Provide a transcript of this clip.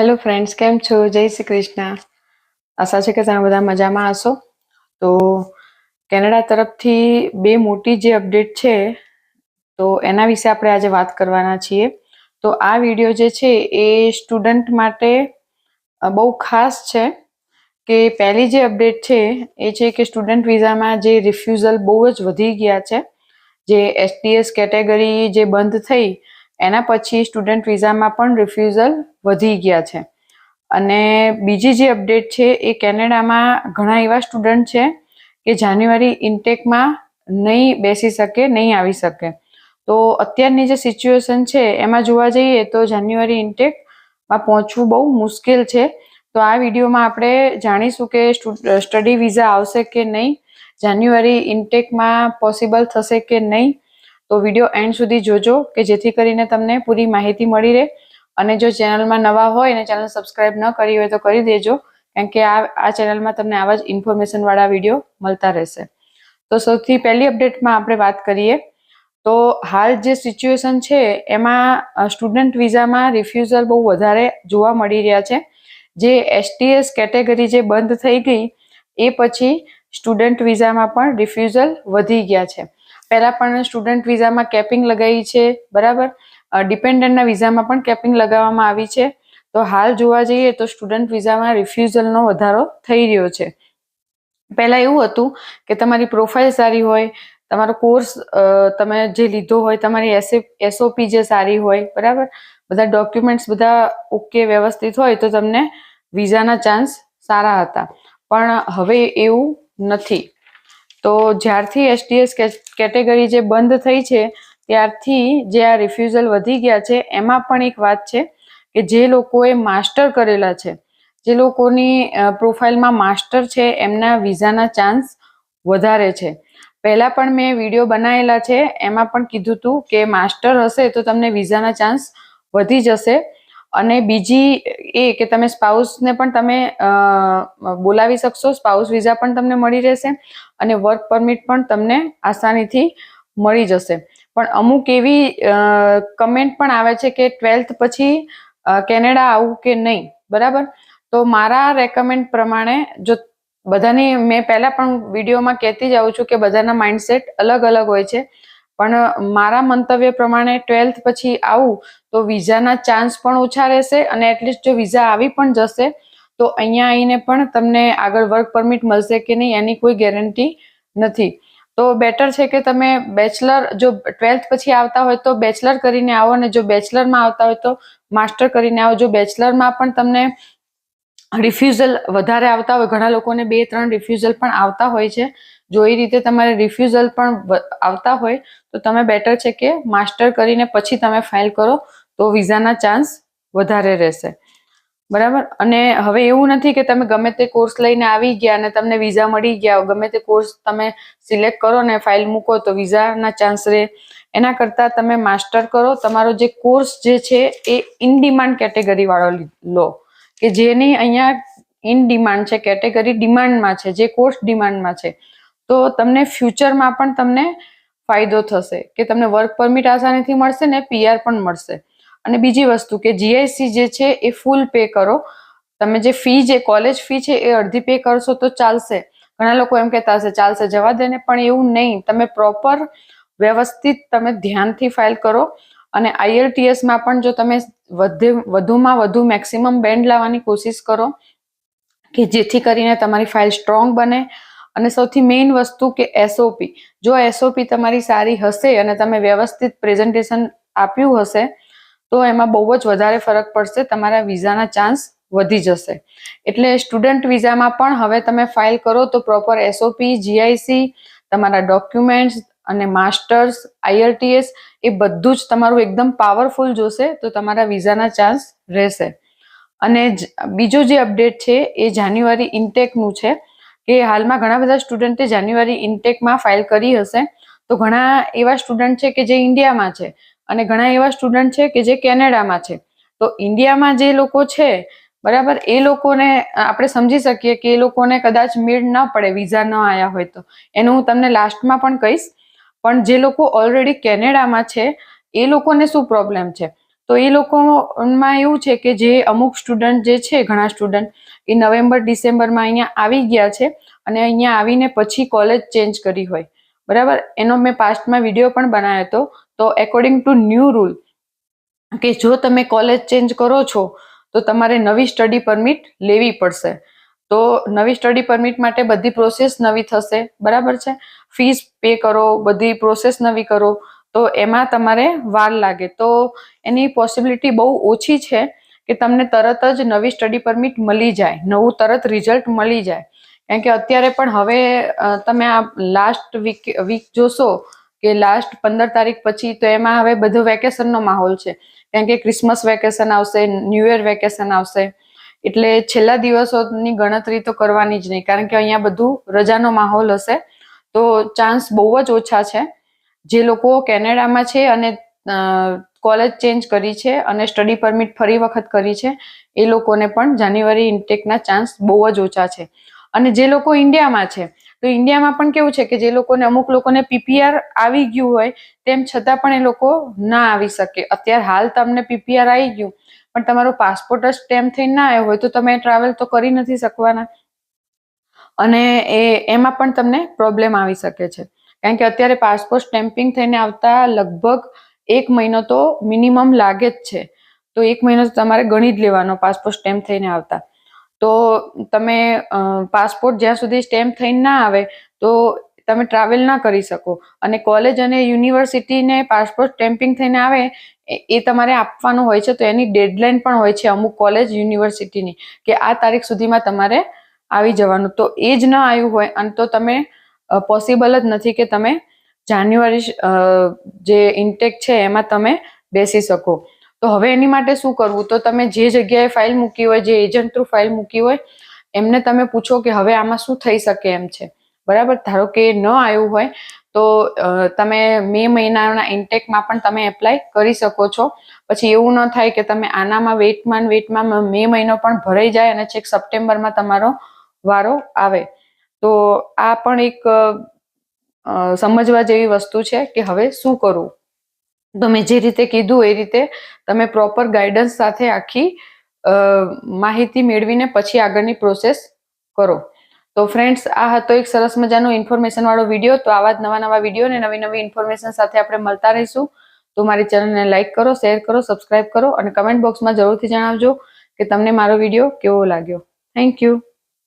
Hello friends કેમ છો? જય શ્રી કૃષ્ણ. આશા છે કે તમે બધા મજામાં હશો? તો કેનેડા તરફથી બે મોટી જે અપડેટ છે, તો એના વિશે આપણે આજે વાત કરવાના છીએ. તો આ વીડિયો જે છે એ સ્ટુડન્ટ માટે બહુ ખાસ છે કે પહેલી જે અપડેટ છે એ છે કે સ્ટુડન્ટ વિઝામાં જે રિફ્યુઝલ બહુ જ વધી ગયા છે. જે એસટીએસ કેટેગરી જે બંધ થઈ, એના પછી સ્ટુડન્ટ વિઝામાં પણ રિફ્યુઝલ વધી ગયા છે. અને બીજી જે અપડેટ છે એ કેનેડામાં ઘણા એવા સ્ટુડન્ટ છે કે જાન્યુઆરી ઇન્ટેકમાં નહીં બેસી શકે, નહીં આવી શકે. તો અત્યારની જે સિચ્યુએશન છે એમાં જોવા જઈએ તો જાન્યુઆરી ઇન્ટેકમાં પહોંચવું બહુ મુશ્કેલ છે. તો આ વિડીયોમાં આપણે જાણીશું કે સ્ટડી વિઝા આવશે કે નહીં, જાન્યુઆરી ઇન્ટેકમાં પોસિબલ થશે કે નહીં. તો વીડિયો એન્ડ સુધી જોજો કે જેથી કરીને તમને પૂરી માહિતી મળી રહે. અને જો ચેનલમાં નવા હોય અને ચેનલ સબસ્ક્રાઇબ ન કરી હોય તો કરી દેજો કારણ કે આ આ ચેનલમાં તમને આવા જ ઇન્ફોર્મેશનવાળા વીડિયો મળતા રહેશે. તો સૌથી પહેલી અપડેટમાં આપણે વાત કરીએ, તો હાલ જે સિચ્યુએશન છે, એમાં સ્ટુડન્ટ વિઝામાં રિફ્યુઝલ બહુ વધારે જોવા મળી રહ્યા છે. જે એસટીએસ કેટેગરી જે બંધ થઈ ગઈ, એ પછી સ્ટુડન્ટ વિઝામાં પણ રિફ્યુઝલ વધી ગયા છે. પહેલાં પણ સ્ટુડન્ટ વિઝામાં કેપિંગ લગાવી છે, બરાબર? ડિપેન્ડન્ટના વિઝામાં પણ કેપિંગ લગાવવામાં આવી છે. તો હાલ જોવા જઈએ તો સ્ટુડન્ટ વિઝામાં રિફ્યુઝલનો વધારો થઈ રહ્યો છે. પહેલાં એવું હતું કે તમારી પ્રોફાઇલ સારી હોય, તમારો કોર્સ તમે જે લીધો હોય, તમારી એસે એસઓપી જે સારી હોય, બરાબર? બધા ડોક્યુમેન્ટ્સ બધા ઓકે વ્યવસ્થિત હોય તો તમને વિઝાના ચાન્સ સારા હતા. પણ હવે એવું નથી. તો જ્યારથી એસટીએસ કેટેગરી જે બંધ થઈ છે ત્યારથી જે આ રિફ્યુઝલ વધી ગયા છે, એમાં પણ એક વાત છે કે જે લોકોએ માસ્ટર કરેલા છે, જે લોકોની પ્રોફાઇલમાં માસ્ટર છે, એમના વિઝાના ચાન્સ વધારે છે. પહેલાં પણ મેં વીડિયો બનાવેલા છે, એમાં પણ કીધું હતું કે માસ્ટર હશે તો તમને વિઝાના ચાન્સ વધી જશે. અને બીજી એ કે તમે સ્પાઉસને પણ તમે બોલાવી શકશો સ્પાઉસ વિઝા પણ તમને મળી રહેશે અને વર્ક પરમિટ પણ તમને આસાનીથી મળી જશે. પણ અમુક એવી કમેન્ટ પણ આવે છે કે ટ્વેલ્થ પછી કેનેડા આવું કે નહીં, બરાબર? તો મારા રેકમેન્ડ પ્રમાણે જો બધાની, મેં પહેલાં પણ વિડીયોમાં કહેતી જ આવું છું કે બધાના માઇન્ડસેટ અલગ અલગ હોય છે. પણ મારા મંતવ્ય પ્રમાણે ટ્વેલ્થ પછી આવું, તો વિઝાના ચાન્સ પણ ઓછા રહેશે અને એટલીસ્ટ જો વિઝા આવી પણ જશે, તો અહીંયા આવીને પણ તમને આગળ વર્ક પરમિટ મળશે કે નહીં એની કોઈ ગેરંટી નથી. તો બેટર છે કે તમે બેચલર જો ટ્વેલ્થ પછી આવતા હોય તો બેચલર કરીને આવો અને જો બેચલરમાં આવતા હોય તો માસ્ટર કરીને આવો. જો બેચલરમાં પણ તમને રિફ્યુઝલ વધારે આવતા હોય, ઘણા લોકોને બે ત્રણ રિફ્યુઝલ પણ આવતા હોય છે. જો એ રીતે તમારે રિફ્યુઝલ પણ આવતા હોય, તો તમે બેટર છે કે માસ્ટર કરીને પછી તમે ફાઇલ કરો, તો વિઝાના ચાન્સ વધારે રહેશે. બરાબર? અને હવે એવું નથી કે તમે ગમે તે કોર્સ લઈને આવી ગયા અને તમને વિઝા મળી ગયા. ગમે તે કોર્સ તમે સિલેક્ટ કરો ને ફાઇલ મૂકો તો વિઝાના ચાન્સ રહે. એના કરતાં તમે માસ્ટર કરો. તમારો જે કોર્સ જે છે એ ઇન ડિમાન્ડ કેટેગરી વાળો લો કે જેની અહીંયા ઇન ડિમાન્ડ છે કેટેગરી ડિમાન્ડમાં છે, જે કોર્સ ડિમાન્ડમાં છે. તો તમને ફ્યુચરમાં પણ તમને ફાયદો થશે. કે તમને વર્ક પરમિટ આસાનીથી મળશે ને પીઆર પણ મળશે. અને બીજી વસ્તુ કે જીઆઈસી જે છે એ ફૂલ પે કરો. તમે જે ફી જે કોલેજ ફી છે એ અડધી પે કરશો તો ચાલશે. ઘણા લોકો એમ કહેતા હશે, ચાલશે, જવા દે ને, પણ એવું નહીં. તમે પ્રોપર વ્યવસ્થિત તમે ધ્યાનથી ફાઇલ કરો. અને આઈએલટીએસમાં પણ જો તમે વધે, વધુમાં વધુ મેક્સિમમ બેન્ડ લાવવાની કોશિશ કરો કે જેથી કરીને તમારી ફાઇલ સ્ટ્રોંગ બને. અને સૌથી મેઇન વસ્તુ કે એસઓપી જો એસઓપી તમારી સારી હશે અને તમે વ્યવસ્થિત પ્રેઝન્ટેશન આપ્યું હશે તો એમાં બહુ જ વધારે ફરક પડશે, તમારા વિઝાના ચાન્સ વધી જશે. એટલે સ્ટુડન્ટ વિઝામાં પણ હવે તમે ફાઇલ કરો તો પ્રોપર એસઓપી જીઆઈસી તમારા ડોક્યુમેન્ટ્સ અને માસ્ટર્સ આઈઆરટીએસ એ બધું જ તમારું એકદમ પાવરફુલ જોશે તો તમારા વિઝાના ચાન્સ રહેશે. અને બીજો જે અપડેટ છે એ જાન્યુઆરી ઇન્ટેકનું છે, કે હાલમાં ઘણા બધા સ્ટુડન્ટે જાન્યુઆરી ઇન્ટેકમાં ફાઇલ કરી હશે. તો ઘણા એવા સ્ટુડન્ટ છે કે જે ઇન્ડિયામાં છે અને ઘણા એવા સ્ટુડન્ટ છે કે જે કેનેડામાં છે. તો ઇન્ડિયામાં જે લોકો છે, બરાબર, એ લોકોને આપણે સમજી શકીએ કે એ લોકોને કદાચ મેળ ન પડે વિઝા ન આવ્યા હોય તો. એનું હું તમને લાસ્ટમાં પણ કહીશ. પણ જે લોકો ઓલરેડી કેનેડામાં છે, એ લોકોને શું પ્રોબ્લેમ છે? તો એ લોકોમાં એવું છે કે જે અમુક સ્ટુડન્ટ જે છે, ઘણા સ્ટુડન્ટ એ નવેમ્બર, ડિસેમ્બરમાં અહીંયા આવી ગયા છે અને અહીંયા આવીને પછી કોલેજ ચેન્જ કરી હોય. બરાબર? એનો મેં પાસ્ટમાં વીડિયો પણ બનાવ્યો હતો. તો એકોર્ડિંગ ટુ ન્યૂ રૂલ કે જો તમે કોલેજ ચેન્જ કરો છો, તો તમારે નવી સ્ટડી પરમિટ લેવી પડશે. તો નવી સ્ટડી પરમિટ માટે બધી પ્રોસેસ નવી થશે. બરાબર છે? ફીસ પે કરો, બધી પ્રોસેસ નવી કરો. તો એમાં તમારે વાર લાગે. તો એની પોસિબિલિટી બહુ ઓછી છે કે તમને તરત જ નવી સ્ટડી પરમિટ મળી જાય. નવું તરત રિઝલ્ટ મળી જાય. કારણ કે અત્યારે પણ હવે તમે આ લાસ્ટ વીક વીક જોશો કે લાસ્ટ પંદર તારીખ પછી તો એમાં હવે બધો વેકેશનનો માહોલ છે. કારણ કે ક્રિસમસ વેકેશન આવશે ન્યૂ યર વેકેશન આવશે. એટલે છેલ્લા દિવસોની ગણતરી તો કરવાની જ નહીં. કારણ કે અહીંયા બધું રજાનો માહોલ હશે. તો ચાન્સ બહુ જ ઓછા છે. જે લોકો કેનેડામાં છે અને કોલેજ ચેન્જ કરી છે અને સ્ટડી પરમિટ ફરી વખત કરી છે, એ લોકોને પણ જાન્યુઆરી ઇન્ટેકના ચાન્સ બહુ જ ઓછા છે. અને જે લોકો ઇન્ડિયામાં છે, તો ઇન્ડિયામાં પણ કેવું છે કે જે લોકોને અમુક લોકોને પીપીઆર આવી ગયું હોય, તેમ છતાં પણ એ લોકો ના આવી શકે. અત્યારે હાલ તમને પીપીઆર આવી ગયું, પણ તમારો પાસપોર્ટ જ સ્ટેમ્પ થઈને ના આવ્યો હોય તો તમે ટ્રાવેલ તો કરી નથી શકવાના. અને એ, એમાં પણ તમને પ્રોબ્લેમ આવી શકે છે. કારણ કે અત્યારે પાસપોર્ટ સ્ટેમ્પિંગ થઈને આવતા લગભગ એક મહિનો તો મિનિમમ લાગે જ છે. તો એક મહિનો તો તમારે ગણી જ લેવાનો પાસપોર્ટ સ્ટેમ્પ થઈને આવતા. તો તમે પાસપોર્ટ જ્યાં સુધી સ્ટેમ્પ થઈને ના આવે, તો તમે ટ્રાવેલ ના કરી શકો. અને કોલેજ અને યુનિવર્સિટીને પાસપોર્ટ સ્ટેમ્પિંગ થઈને આવે, એ- તમારે આપવાનું હોય છે, તો એની ડેડલાઇન પણ હોય છે અમુક કોલેજ, યુનિવર્સિટીની, કે આ તારીખ સુધીમાં તમારે આવી જવાનું. તો એ જ ન આવ્યું હોય, અને તો તમે પોસિબલ જ નથી કે તમે જાન્યુઆરી જે ઇન્ટેક છે, એમાં તમે બેસી શકો. તો હવે એની માટે શું કરવું? તો તમે જે જગ્યાએ ફાઇલ મૂકી હોય, જે એજન્ટ થ્રુ ફાઇલ મૂકી હોય, એમને તમે પૂછો કે હવે આમાં શું થઈ શકે એમ છે. બરાબર? ધારો કે ન આવ્યું હોય, તો તમે મે મહિનાના ઇન્ટેકમાં પણ તમે એપ્લાય કરી શકો છો. પછી એવું ન થાય કે તમે આનામાં વેટમાં વેઇટમાં મે મહિનો પણ ભરાઈ જાય અને છેક સપ્ટેમ્બરમાં તમારો વારો આવે. તો આ પણ એક સમજવા જેવી વસ્તુ છે કે હવે શું કરવું? તો મેં જે રીતે કીધું એ રીતે તમે પ્રોપર ગાઈડન્સ સાથે આખી માહિતી મેળવીને પછી આગળની પ્રોસેસ કરો. તો ફ્રેન્ડ્સ આ હતો એક સરસ મજાનો ઇન્ફોર્મેશન વાળો વીડિયો તો આવા જ નવા નવા વીડિયો અને નવી નવી ઇન્ફોર્મેશન સાથે આપણે મળતા રહીશું. તો મારી ચેનલને લાઇક કરો શેર કરો સબસ્ક્રાઇબ કરો અને કમેન્ટ બોક્સમાં જરૂરથી જણાવજો કે તમને મારો વીડિયો કેવો લાગ્યો. Thank you